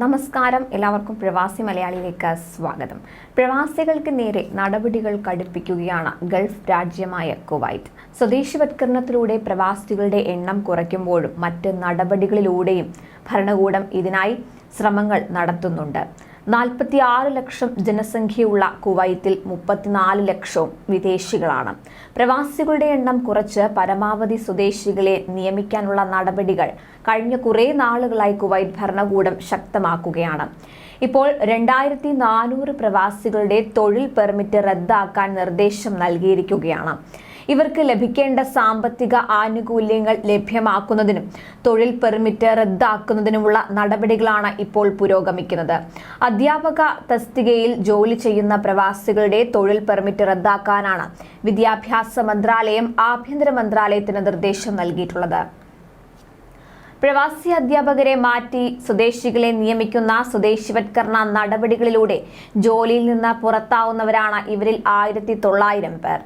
നമസ്കാരം. എല്ലാവർക്കും പ്രവാസി മലയാളിയിലേക്ക് സ്വാഗതം. പ്രവാസികൾക്ക് നേരെ നടപടികൾ കടുപ്പിക്കുകയാണ് ഗൾഫ് രാജ്യമായ കുവൈറ്റ്. സ്വദേശിവത്കരണത്തിലൂടെ പ്രവാസികളുടെ എണ്ണം കുറയ്ക്കുമ്പോഴും മറ്റ് നടപടികളിലൂടെയും ഭരണകൂടം ഇതിനായി ശ്രമങ്ങൾ നടത്തുന്നുണ്ട്. നാൽപ്പത്തി ആറ് ലക്ഷം ജനസംഖ്യയുള്ള കുവൈത്തിൽ മുപ്പത്തിനാല് ലക്ഷവും വിദേശികളാണ്. പ്രവാസികളുടെ എണ്ണം കുറച്ച് പരമാവധി സ്വദേശികളെ നിയമിക്കാനുള്ള നടപടികൾ കഴിഞ്ഞ കുറേ നാളുകളായി കുവൈറ്റ് ഭരണകൂടം ശക്തമാക്കുകയാണ്. ഇപ്പോൾ രണ്ടായിരത്തി നാനൂറ് പ്രവാസികളുടെ തൊഴിൽ പെർമിറ്റ് റദ്ദാക്കാൻ നിർദ്ദേശം നൽകിയിരിക്കുകയാണ്. ഇവർക്ക് ലഭിക്കേണ്ട സാമ്പത്തിക ആനുകൂല്യങ്ങൾ ലഭ്യമാക്കുന്നതിനും തൊഴിൽ പെർമിറ്റ് റദ്ദാക്കുന്നതിനുമുള്ള നടപടികളാണ് ഇപ്പോൾ പുരോഗമിക്കുന്നത്. അധ്യാപക തസ്തികയിൽ ജോലി ചെയ്യുന്ന പ്രവാസികളുടെ തൊഴിൽ പെർമിറ്റ് റദ്ദാക്കാനാണ് വിദ്യാഭ്യാസ മന്ത്രാലയം ആഭ്യന്തര മന്ത്രാലയത്തിന് നിർദ്ദേശം നൽകിയിട്ടുള്ളത്. പ്രവാസി അധ്യാപകരെ മാറ്റി സ്വദേശികളെ നിയമിക്കുന്ന സ്വദേശിവത്കരണ നടപടികളിലൂടെ ജോലിയിൽ നിന്ന് പുറത്താവുന്നവരാണ് ഇവരിൽ ആയിരത്തി തൊള്ളായിരം പേർ.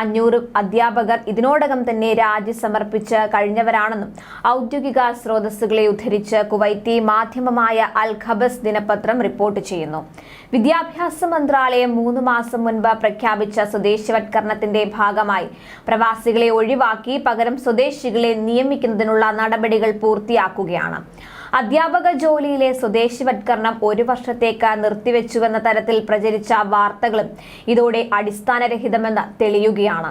അഞ്ഞൂറ് അധ്യാപകർ ഇതിനോടകം തന്നെ രാജി സമർപ്പിച്ച് കഴിഞ്ഞവരാണെന്നും ഔദ്യോഗിക സ്രോതസ്സുകളെ ഉദ്ധരിച്ച് കുവൈത്തി മാധ്യമമായ അൽ ഖബസ് ദിനപത്രം റിപ്പോർട്ട് ചെയ്യുന്നു. വിദ്യാഭ്യാസ മന്ത്രാലയം മൂന്ന് മാസം മുൻപ് പ്രഖ്യാപിച്ച സ്വദേശവത്കരണത്തിന്റെ ഭാഗമായി പ്രവാസികളെ ഒഴിവാക്കി പകരം സ്വദേശികളെ നിയമിക്കുന്നതിനുള്ള നടപടികൾ പൂർത്തിയാക്കുകയാണ്. അധ്യാപക ജോലിയിലെ സ്വദേശിവത്കരണം ഒരു വർഷത്തേക്ക് നിർത്തിവെച്ചുവെന്ന തരത്തിൽ പ്രചരിച്ച വാർത്തകളും ഇതോടെ അടിസ്ഥാനരഹിതമെന്ന് തെളിയുകയാണ്.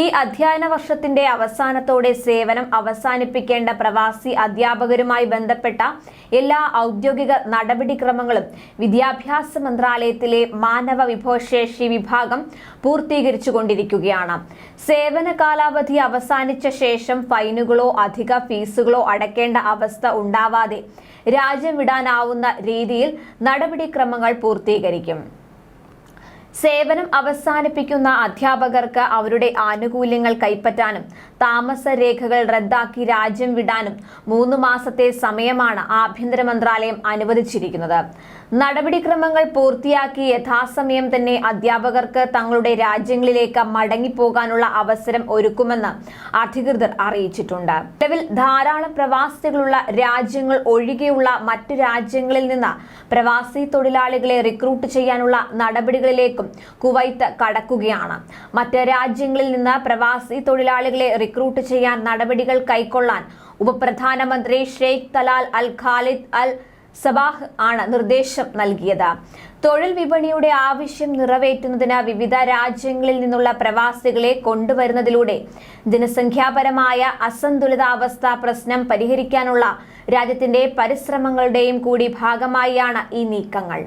ഈ അധ്യയന വർഷത്തിന്റെ അവസാനത്തോടെ സേവനം അവസാനിപ്പിക്കേണ്ട പ്രവാസി അധ്യാപകരുമായി ബന്ധപ്പെട്ട എല്ലാ ഔദ്യോഗിക നടപടിക്രമങ്ങളും വിദ്യാഭ്യാസ മന്ത്രാലയത്തിലെ മാനവ വിഭവശേഷി വിഭാഗം പൂർത്തീകരിച്ചുകൊണ്ടിരിക്കുകയാണ്. സേവന കാലാവധി അവസാനിച്ച ശേഷം ഫൈനുകളോ അധിക ഫീസുകളോ അടയ്ക്കേണ്ട അവസ്ഥ ഉണ്ടാവാതെ രാജ്യം വിടാനാവുന്ന രീതിയിൽ നടപടിക്രമങ്ങൾ പൂർത്തീകരിക്കും. സേവനം അവസാനിപ്പിക്കുന്ന അധ്യാപകർക്ക് അവരുടെ ആനുകൂല്യങ്ങൾ കൈപ്പറ്റാനും താമസ രേഖകൾ റദ്ദാക്കി രാജ്യം വിടാനും മൂന്ന് മാസത്തെ സമയമാണ് ആഭ്യന്തര മന്ത്രാലയം അനുവദിച്ചിരിക്കുന്നത്. നടപടിക്രമങ്ങൾ പൂർത്തിയാക്കി യഥാസമയം തന്നെ അധ്യാപകർക്ക് തങ്ങളുടെ രാജ്യങ്ങളിലേക്ക് മടങ്ങിപ്പോകാനുള്ള അവസരം ഒരുക്കുമെന്ന് അധികൃതർ അറിയിച്ചിട്ടുണ്ട്. നിലവിൽ ധാരാളം പ്രവാസികളുള്ള രാജ്യങ്ങൾ ഒഴികെയുള്ള മറ്റു രാജ്യങ്ങളിൽ നിന്ന് പ്രവാസി തൊഴിലാളികളെ റിക്രൂട്ട് ചെയ്യാനുള്ള നടപടികളിലേക്കും കുവൈത്ത് കടക്കുകയാണ്. മറ്റ് രാജ്യങ്ങളിൽ നിന്ന് പ്രവാസി തൊഴിലാളികളെ റിക്രൂട്ട് ചെയ്യാൻ നടപടികൾ കൈക്കൊള്ളാൻ ഉപപ്രധാനമന്ത്രി Sheikh Talal Al Khalid Al Sabah ആണ് നിർദ്ദേശം നൽകിയത്. തൊഴിൽ വിപണിയുടെ ആവശ്യം നിറവേറ്റുന്നതിന് വിവിധ രാജ്യങ്ങളിൽ നിന്നുള്ള പ്രവാസികളെ കൊണ്ടുവരുന്നതിലൂടെ ജനസംഖ്യാപരമായ അസന്തുലിതാവസ്ഥ പ്രശ്നം പരിഹരിക്കാനുള്ള രാജ്യത്തിന്റെ പരിശ്രമങ്ങളുടെയും കൂടി ഭാഗമായാണ് ഈ നീക്കങ്ങൾ.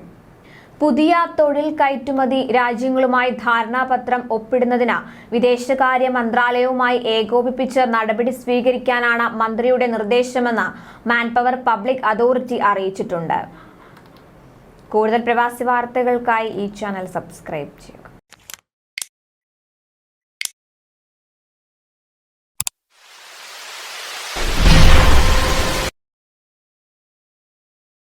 പുതിയ തൊഴിൽ കയറ്റുമതി രാജ്യങ്ങളുമായി ധാരണാപത്രം ഒപ്പിടുന്നതിന് വിദേശകാര്യ മന്ത്രാലയവുമായി ഏകോപിപ്പിച്ച് നടപടി സ്വീകരിക്കാനാണ് മന്ത്രിയുടെ നിർദ്ദേശമെന്ന് മാൻപവർ പബ്ലിക് അതോറിറ്റി അറിയിച്ചിട്ടുണ്ട്. കൂടുതൽ പ്രവാസി വാർത്തകൾക്കായി ഈ ചാനൽ സബ്സ്ക്രൈബ് ചെയ്യും.